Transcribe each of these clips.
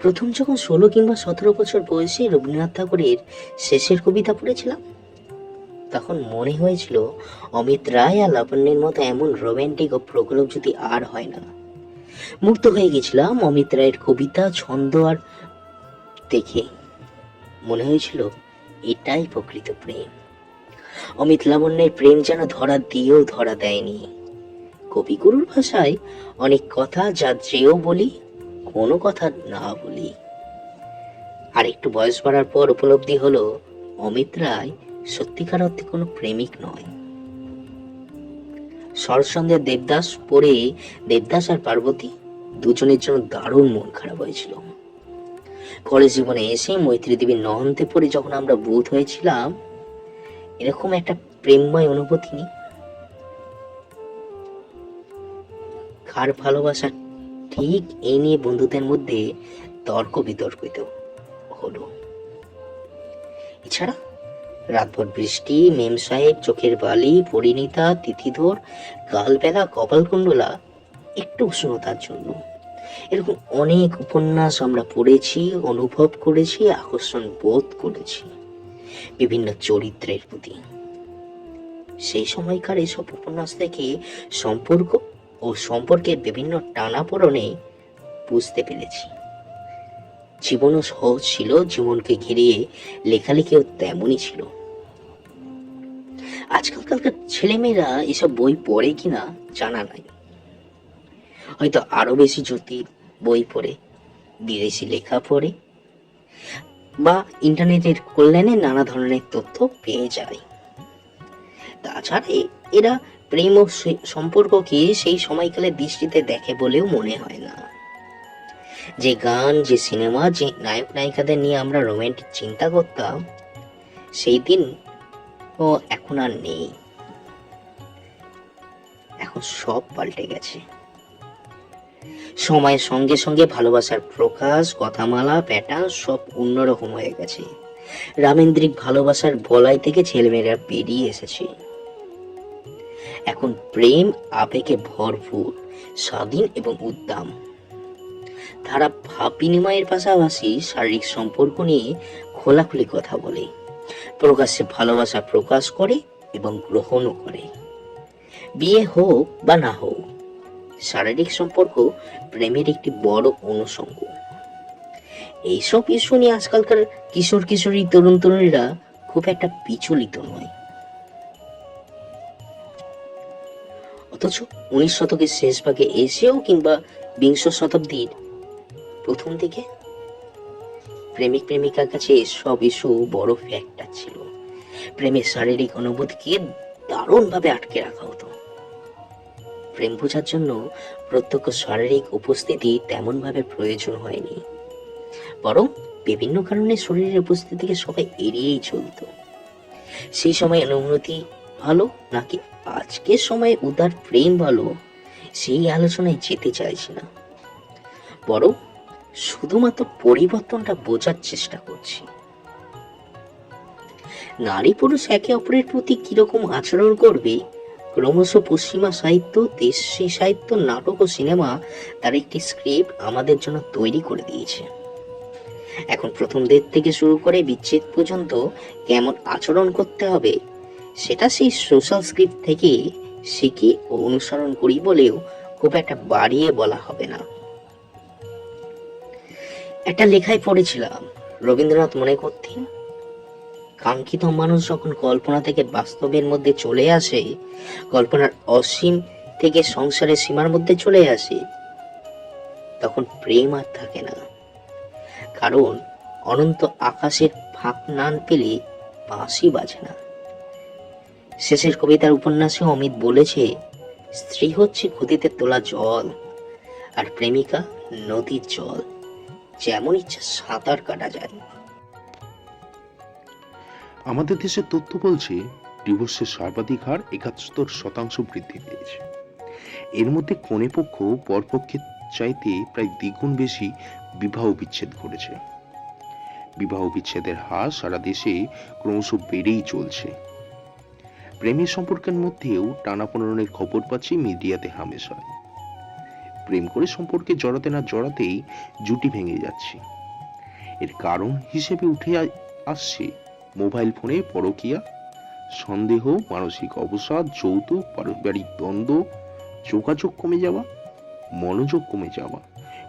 প্রথম যখন ষোলো কিংবা সতেরো বছর বয়সে রবীন্দ্রনাথ ঠাকুরের শেষের কবিতা পড়েছিলাম, তখন মনে হয়েছিল অমিত রায় আর লাবণ্যের মতো এমন রোমান্টিক ও প্রগলভ যদি আর হয় না। মুগ্ধ হয়ে গেছিলাম অমিত রায়ের কবিতা, ছন্দ আর দেখে। মনে হয়েছিল এটাই প্রকৃত প্রেম। অমিত লাবণ্যের প্রেম যেন ধরা দিয়েও ধরা দেয়নি। কবিগুরুর ভাষায় অনেক কথা যা যেও বলি কোনো কথা না বলি। আর একটু বয়স বাড়ার পর উপলব্ধি হলো, অমিত রায় সত্যিকার অর্থে কোনো প্রেমিক নয়। শরৎসন্ধ্যে দেবদাস পড়ে দেবদাস আর পার্বতী দুজনের জন্য দারুণ মন খারাপ হয়েছিল। কলেজ জীবনে এসে মৈত্রী দেবীর নহন্তে পড়ে যখন আমরা বোধ হয়েছিলাম, এরকম একটা প্রেমময় অনুভূতি নেই। কার ভালোবাসা ঠিক এই নিয়ে বন্ধুদের মধ্যে তর্ক বিতর্কিত হলো। এছাড়া রাতভর বৃষ্টি, মেম সাহেব, চোখের বালি, পরিণীতা, তিথিধর কালবেলা কপালকুণ্ডলা, একটু উষ্ণতার জন্য। এরকম অনেক উপন্যাস আমরা পড়েছি, অনুভব করেছি, আকর্ষণ বোধ করেছি বিভিন্ন চরিত্রের প্রতি। সেই সময়কার এসব উপন্যাস থেকে সম্পর্ক ও সম্পর্কের বিভিন্ন টানাপোড়নে বুঝতে পেরেছি। জীবনও সহজ ছিল, জীবনকে ঘিরিয়ে লেখালেখিও তেমনই ছিল। আজকালকার ছেলেমেয়েরা এসব বই পড়ে কিনা জানা নাই। হয়তো আরও বেশি জ্যোতি বই পড়ে, বিদেশি লেখা পড়ে, বা ইন্টারনেটের কল্যাণে নানা ধরনের তথ্য পেয়ে যায়। তাছাড়া এরা প্রেম ও সম্পর্ককে সেই সময়কালে দৃষ্টিতে দেখে বলেও মনে হয় না। যে গান, যে সিনেমা, যে নায়ক, নায়িকাদের নিয়ে আমরা রোমান্টিক চিন্তা করতাম, সেই দিন ও এখন আর নেই। এখন সব পাল্টে গেছে। সময়ের সঙ্গে সঙ্গে ভালোবাসার প্রকাশ, কথামালা প্যাটার্ন সব অন্যরকম হয়ে গেছে। রামেন্দ্রিক ভালোবাসার বলাই থেকে ছেলেমেয়েরা বেরিয়ে এসেছে। এখন প্রেম আবেগে ভরপুর, স্বাধীন এবং উদ্দাম। তারা ভাব বিনিময়ের পাশাপাশি শারীরিক সম্পর্ক নিয়ে খোলাখুলি কথা বলে, প্রকাশ্যে ভালোবাসা প্রকাশ করে এবং গ্রহণও করে। বিয়ে হোক বা না হোক, শারীরিক সম্পর্ক প্রেমের একটি বড় অনুষঙ্গ। এইসব ইস্যু নিয়ে আজকালকার কিশোর কিশোরী তরুণ তরুণীরা খুব একটা বিচলিত নয়। অথচ উনিশ শতকের শেষ ভাগে এসেও কিংবা বিংশ শতাব্দীর প্রথম দিকে প্রেমিক প্রেমিকার কাছে সব ইস্যু বড় ফ্যাক্টর ছিল। প্রেমের শারীরিক অনুভূতিকে দারুণভাবে আটকে রাখা হতো। প্রেম বোঝার জন্য প্রত্যক্ষ শারীরিক উপস্থিতি তেমনভাবে প্রয়োজন হয়নি। বরং বিভিন্ন কারণে শরীরের উপস্থিতিকে সবাই এড়িয়েই চলতো। সেই সময় অনুভূতি ভালো নাকি আজকের সময়ে উদার প্রেম ভালো? সেই আলোচনায় যেতে চাইছি না। বরং শুধুমাত্র পরিবর্তনটা বোঝার চেষ্টা করছি। নারী পুরুষ একে অপরের প্রতি কীরকম আচরণ করবে, ক্রমশ পশ্চিমা সাহিত্য, দেশি সাহিত্য, নাটক ও সিনেমা তার একটি স্ক্রিপ্ট আমাদের জন্য তৈরি করে দিয়েছে। এখন প্রথম দের থেকে শুরু করে বিচ্ছেদ পর্যন্ত কেমন আচরণ করতে হবে সেটা সেই সোশ্যাল স্ক্রিপ্ট থেকে শিখি ও অনুসরণ করি বলেও খুব একটা বাড়িয়ে বলা হবে না। একটা লেখায় পড়েছিলাম, রবীন্দ্রনাথ মনে করতেন, কাঙ্ক্ষিত মানুষ যখন কল্পনা থেকে বাস্তবের মধ্যে চলে আসে, কল্পনার অসীম থেকে সংসারের সীমার মধ্যে চলে আসে, তখন প্রেম আর থাকে না। কারণ অনন্ত আকাশের ফাঁক নান পেলে বাঁশি বাজে না। শেষের কবিতার উপন্যাসে অমিত বলেছে, স্ত্রী হচ্ছে ক্ষতিতে তোলা জল আর প্রেমিকা নদীর জল। যেমন ইচ্ছা সাঁতার কাটা যায়। আমাদের দেশের তথ্য বলছে, ডিভোর্সের সর্বাধিক হার একাত্তর শতাংশ বৃদ্ধি পেয়েছে। এর মধ্যে কনে পক্ষ পরপক্ষের চাইতে প্রায় দ্বিগুণ বেশি বিবাহ বিচ্ছেদ ঘটেছে বিবাহ বিচ্ছেদের হার সারা দেশে ক্রমশ বেড়েই চলছে। প্রেমের সম্পর্কের মধ্যেও টানাপোড়েনের খবর পাচ্ছি মিডিয়াতে হামেশা প্রেম করে সম্পর্কে জড়াতে না জড়াতেই জুটি ভেঙে যাচ্ছে। এর কারণ হিসেবে উঠে আসছে মোবাইল ফোনে পরকিয়া, সন্দেহ, মানসিক অবসাদ, যৌতুক, পারিবারিক দ্বন্দ্ব, যোগাযোগ কমে যাওয়া, মনোযোগ কমে যাওয়া,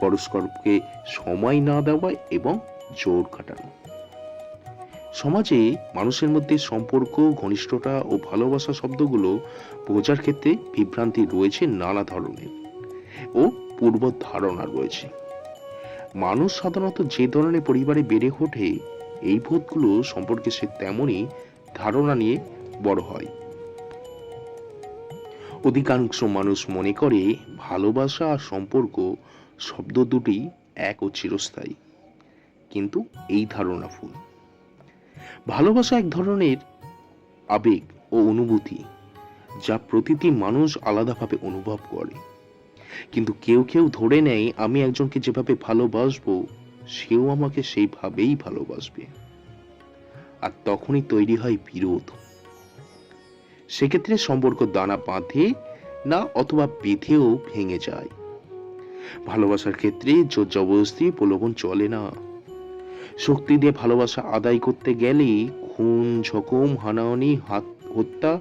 পরস্পরকে সময় না দেওয়া এবং জোর কাটানো সমাজে মানুষের মধ্যে সম্পর্ক, ঘনিষ্ঠতা ও ভালোবাসা শব্দগুলো বোঝার ক্ষেত্রে বিভ্রান্তি রয়েছে নানা ধরনের ও পূর্ব ধারণা রয়েছে। মানুষ সাধারণত যে ধরনের পরিবারে বেড়ে ওঠে, এই বোধগুলো সম্পর্কে সে তেমনই ধারণা নিয়ে বড় হয়। অধিকাংশ মানুষ মনে করে ভালোবাসা আর সম্পর্ক শব্দ দুটি এক ও চিরস্থায়ী। কিন্তু এই ধারণা ভুল। ভালোবাসা এক ধরনের আবেগ ও অনুভূতি যা প্রতিটি মানুষ আলাদাভাবে অনুভব করে। কিন্তু কেউ কেউ ধরে নেয়, আমি একজনকে যেভাবে ভালোবাসবো, সেও আমাকে সেইভাবেই ভালোবাসবে। আর তখনই তৈরি হয় বিরোধ। সেক্ষেত্রে সম্পর্ক দানা বাঁধে না অথবা বেঁধেও ভেঙে যায়। ভালোবাসার ক্ষেত্রে জোর জবরদস্তি প্রলোভন চলে না। শক্তি দিয়ে ভালোবাসা আদায় করতে গেলে খুন, ঝকম, হানাহানি, হাত হত্যা,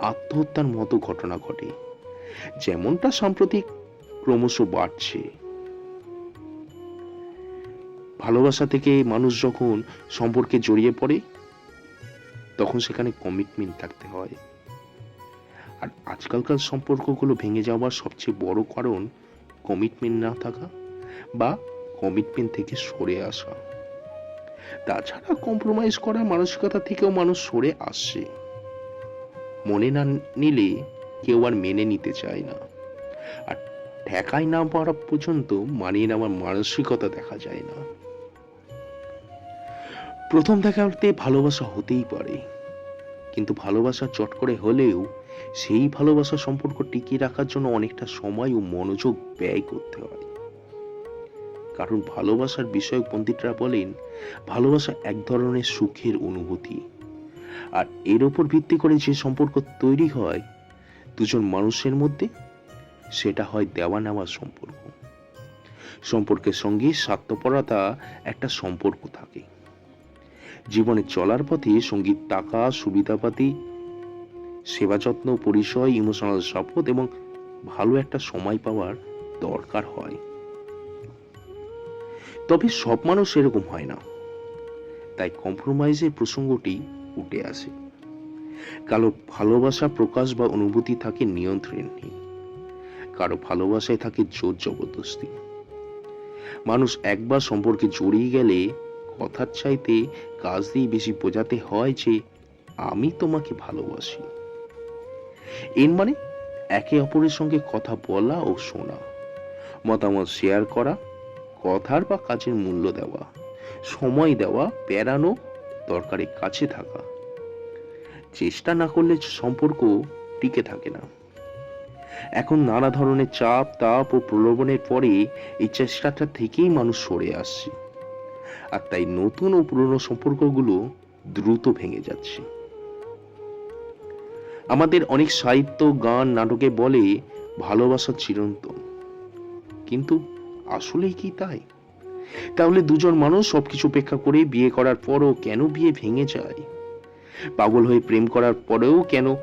আত্মহত্যার মতো ঘটনা ঘটে। যেমনটা সাম্প্রতিক ক্রমশ বাড়ছে। ভালোবাসা থেকে মানুষ যখন সম্পর্কে জড়িয়ে পড়ে, তখন সেখানে কমিটমেন্ট থাকতে হয়। আর আজকালকার সম্পর্কগুলো ভেঙে যাওয়ার সবচেয়ে বড় কারণ কমিটমেন্ট না থাকা বা কমিটমেন্ট থেকে সরে আসা। তাছাড়া কম্প্রোমাইজ করার মানসিকতা থেকেও মানুষ সরে আসছে মনে না নিলে কেউ আর মেনে নিতে চায় না। আর ঠেকাই না পারা পর্যন্ত মানিয়ে নেওয়ার মানসিকতা দেখা যায় না। প্রথম দেখাতে ভালোবাসা হতেই পারে। কিন্তু ভালোবাসা চট করে হলেও সেই ভালোবাসা সম্পর্ক টিকিয়ে রাখার জন্য অনেকটা সময় ও মনোযোগ ব্যয় করতে হয়। কারণ ভালোবাসার বিষয়ক পণ্ডিতরা বলেন ভালোবাসা এক ধরনের সুখের অনুভূতি। আর এর উপর ভিত্তি করে যে সম্পর্ক তৈরি হয় দুজন মানুষের মধ্যে, সেটা হয় দেওয়া নেওয়ার সম্পর্ক। সম্পর্কের সঙ্গে স্বার্থপরতা একটা সম্পর্ক থাকে। জীবনে চলার পথে সংগীত টাকা, সুবিধাপাতি, সেবা যত্ন, পরিচয় ইমোশনাল সাপোর্ট এবং ভালো একটা সময় পাওয়ার দরকার হয়। তবে সব মানুষ এরকম হয় না। তাই কম্প্রোমাইজের প্রসঙ্গটি উঠে আসে। কারও ভালোবাসা, প্রকাশ বা অনুভূতি থাকে নিয়ন্ত্রণহীন কারও ভালোবাসায় থাকে জোর জবরদস্তি। মানুষ একবার সম্পর্কে জড়িয়ে গেলে কথার চাইতে কাজ দিয়ে বেশি বোঝাতে হয় যে, আমি তোমাকে ভালোবাসি। এর মানে একে অপরের সঙ্গে কথা বলা ও শোনা, মতামত শেয়ার করা, কথার বা কাজের মূল্য দেওয়া। সময় দেওয়া বেড়ানো দরকারে কাছে থাকা। চেষ্টা না করলে সম্পর্ক টিকে থাকে না। এখন নানা ধরনের চাপ, তাপ ও প্রলোভনের পরে এই চেষ্টাটা থেকেই মানুষ সরে আসছে। আর তাই নতুন ও পুরনো সম্পর্কগুলো দ্রুত ভেঙে যাচ্ছে। আমাদের অনেক সাহিত্য, গান, নাটকে বলে ভালোবাসা চিরন্তন। কিন্তু আসলেই কি তাই? তাহলে দুজন মানুষ সবকিছু উপেক্ষা করে বিয়ে করার পরও কেন বিয়ে ভেঙে যায়? পাগল হয়ে প্রেম করার পরেও কেন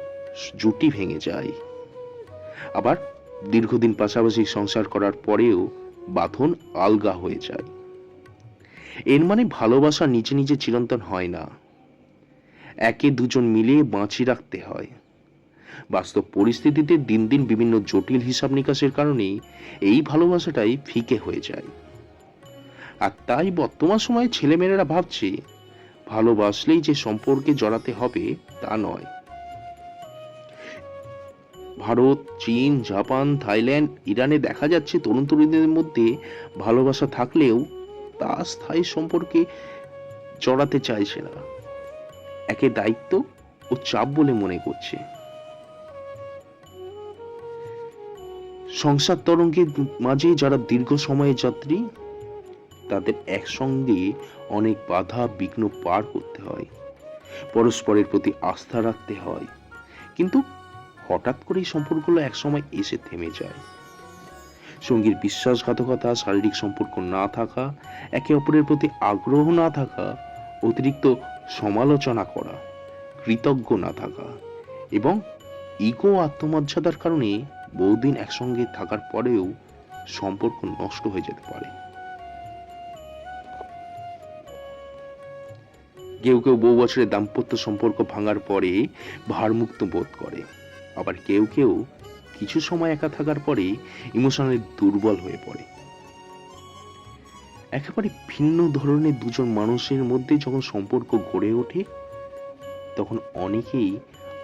জুটি ভেঙে যায়? আবার দীর্ঘদিন পাশাপাশি সংসার করার পরেও বাঁধন আলগা হয়ে যায়। এর মানে ভালোবাসা নিচে নিচে চিরন্তন হয় না। একে দুজন মিলে বাঁচি রাখতে হয়। বাস্তব পরিস্থিতিতে দিন দিন বিভিন্ন জটিল হিসাব নিকাশের কারণেই এই ভালোবাসাটাই ফিকে হয়ে যায়। আর তাই বর্তমান সময়ে ছেলেমেয়েরা ভাবছে, ভালোবাসলেই যে সম্পর্কে জড়াতে হবে তা নয়। ভারত, চীন, জাপান, থাইল্যান্ড, ইরানে দেখা যাচ্ছে তরুণ তরুণীদের মধ্যে ভালোবাসা থাকলেও তা স্থায়ী সম্পর্কে জড়াতে চাইছে না। একে দায়িত্ব ও চাপ বলে মনে করছে। সংসার তরঙ্গের মাঝে যারা দীর্ঘ সময়ের যাত্রী তাদের একসঙ্গে অনেক বাধা, বিঘ্ন পার করতে হয়। পরস্পরের প্রতি আস্থা রাখতে হয়। কিন্তু হঠাৎ করেই সম্পর্কগুলো একসময় এসে থেমে যায়। সঙ্গীর বিশ্বাসঘাতকতা, শারীরিক সম্পর্ক না থাকা, একে অপরের প্রতি আগ্রহ না থাকা, অতিরিক্ত সমালোচনা করা, কৃতজ্ঞ না থাকা এবং ইগো আত্মমর্যাদার কারণে বহুদিন একসঙ্গে থাকার পরেও সম্পর্ক নষ্ট হয়ে যেতে পারে। কেউ কেউ বহু বছরের দাম্পত্য সম্পর্ক ভাঙার পরে ভারমুক্ত বোধ করে। আবার কেউ কেউ কিছু সময় একা থাকার পরে ইমোশনালি দুর্বল হয়ে পড়ে। একেবারে ভিন্ন ধরনের দুজন মানুষের মধ্যে যখন সম্পর্ক গড়ে ওঠে, তখন অনেকেই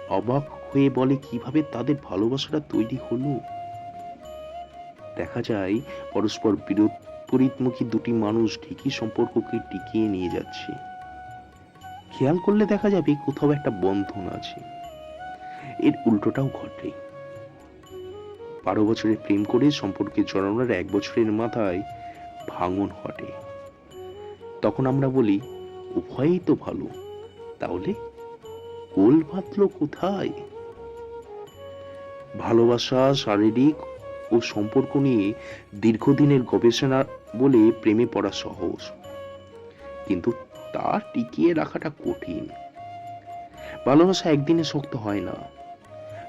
অবাক হয়ে বলে, কীভাবে তাদের ভালোবাসাটা তৈরি হলো? দেখা যায়, পরস্পর বিরোধ বিপরীতমুখী দুটি মানুষ ঠিকই সম্পর্ককে টিকিয়ে নিয়ে যাচ্ছে। খেয়াল করলে দেখা যাবে কোথাও একটা বন্ধন আছে। এর উল্টোটাও ঘটে। বারো বছরের প্রেম করে সম্পর্কে জড়ানোর এক বছরের মাথায় ভাঙন ঘটে। তখন আমরা বলি, উভয়ই তো ভালো, তাহলে গোল বাঁধলো কোথায়? ভালোবাসা, শারীরিক ও সম্পর্ক নিয়ে দীর্ঘদিনের গবেষণা বলে প্রেমে পড়া সহজ। কিন্তু তা টিকিয়ে রাখাটা কঠিন। ভালোবাসা একদিনে শক্ত হয় না।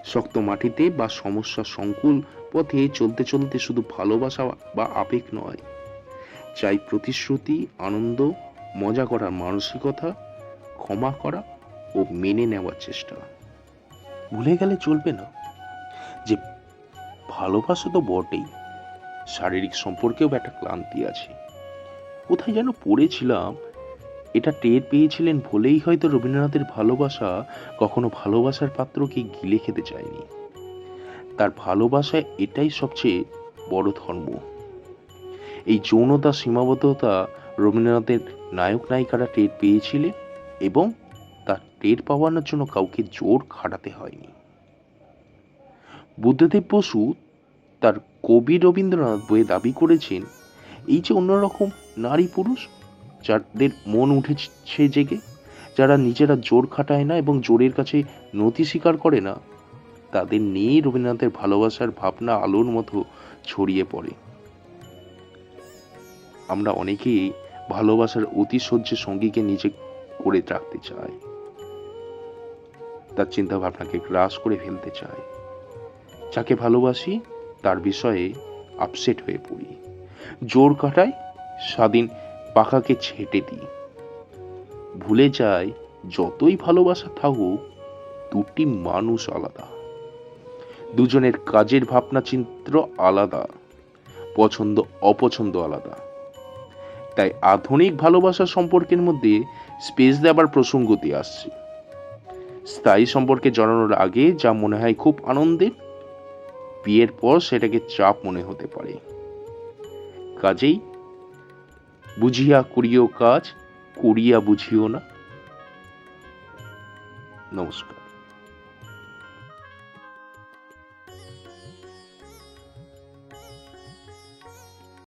শক্ত মাটিতে বা সমস্যা সংকুল পথে চলতে চলতে শুধু ভালোবাসা বা আবেগ নয়, চাই প্রতিশ্রুতি, আনন্দ, মজা করার মানসিকতা, ক্ষমা করা ও মেনে নেওয়ার চেষ্টা। ভুলে গেলে চলবে না। যে ভালোবাসা তো বটেই, শারীরিক সম্পর্কেও একটা ক্লান্তি আছে। কোথায় যেন পড়েছিলাম এটা টের পেয়েছিলেন বলেই হয়তো রবীন্দ্রনাথের ভালোবাসা কখনো ভালোবাসার পাত্রকে গিলে খেতে চায়নি। তার ভালোবাসা এটাই সবচেয়ে বড় ধর্ম। এই যৌনতা, সীমাবদ্ধতা রবীন্দ্রনাথের নায়ক, নায়িকারা টের পেয়েছিলেন এবং তার টের পাওয়ানোর জন্য কাউকে জোর খাটাতে হয়নি। বুদ্ধদেব বসু তার কবি রবীন্দ্রনাথ বইয়ে দাবি করেছেন, এই যে অন্যরকম নারী পুরুষ যাদের মন উঠেছে জেগে, যারা নিজেরা জোর খাটায় না এবং জোরের কাছে নতি স্বীকার করে না, তাদের নিয়েই রবীন্দ্রনাথের ভালোবাসার ভাবনা আলোর মতো ছড়িয়ে পড়ে। আমরা অনেকেই ভালোবাসার অতি সহ্যের সঙ্গীকে নিজে করে রাখতে চাই। তার চিন্তা ভাবনাকে গ্রাস করে ফেলতে চাই। যাকে ভালোবাসি, তার বিষয়ে আপসেট হয়ে পড়ি। জোর কাটায় স্বাধীন পাখাকে ছেটে দিই। ভুলে যায় যতই ভালোবাসা থাকুক, দুটি মানুষ আলাদা। দুজনের কাজের ভাবনা চিত্র আলাদা, পছন্দ অপছন্দ আলাদা। তাই আধুনিক ভালোবাসা সম্পর্কের মধ্যে স্পেস দেবার প্রসঙ্গতি আসছে। স্থায়ী সম্পর্কে জড়ানোর আগে যা মনে হয় খুব আনন্দের, বিয়ের পর সেটাকে চাপ মনে হতে পারে। কাজেই বুঝিয়া করিও কাজ করিয়া বুঝিও না। নমস্কার।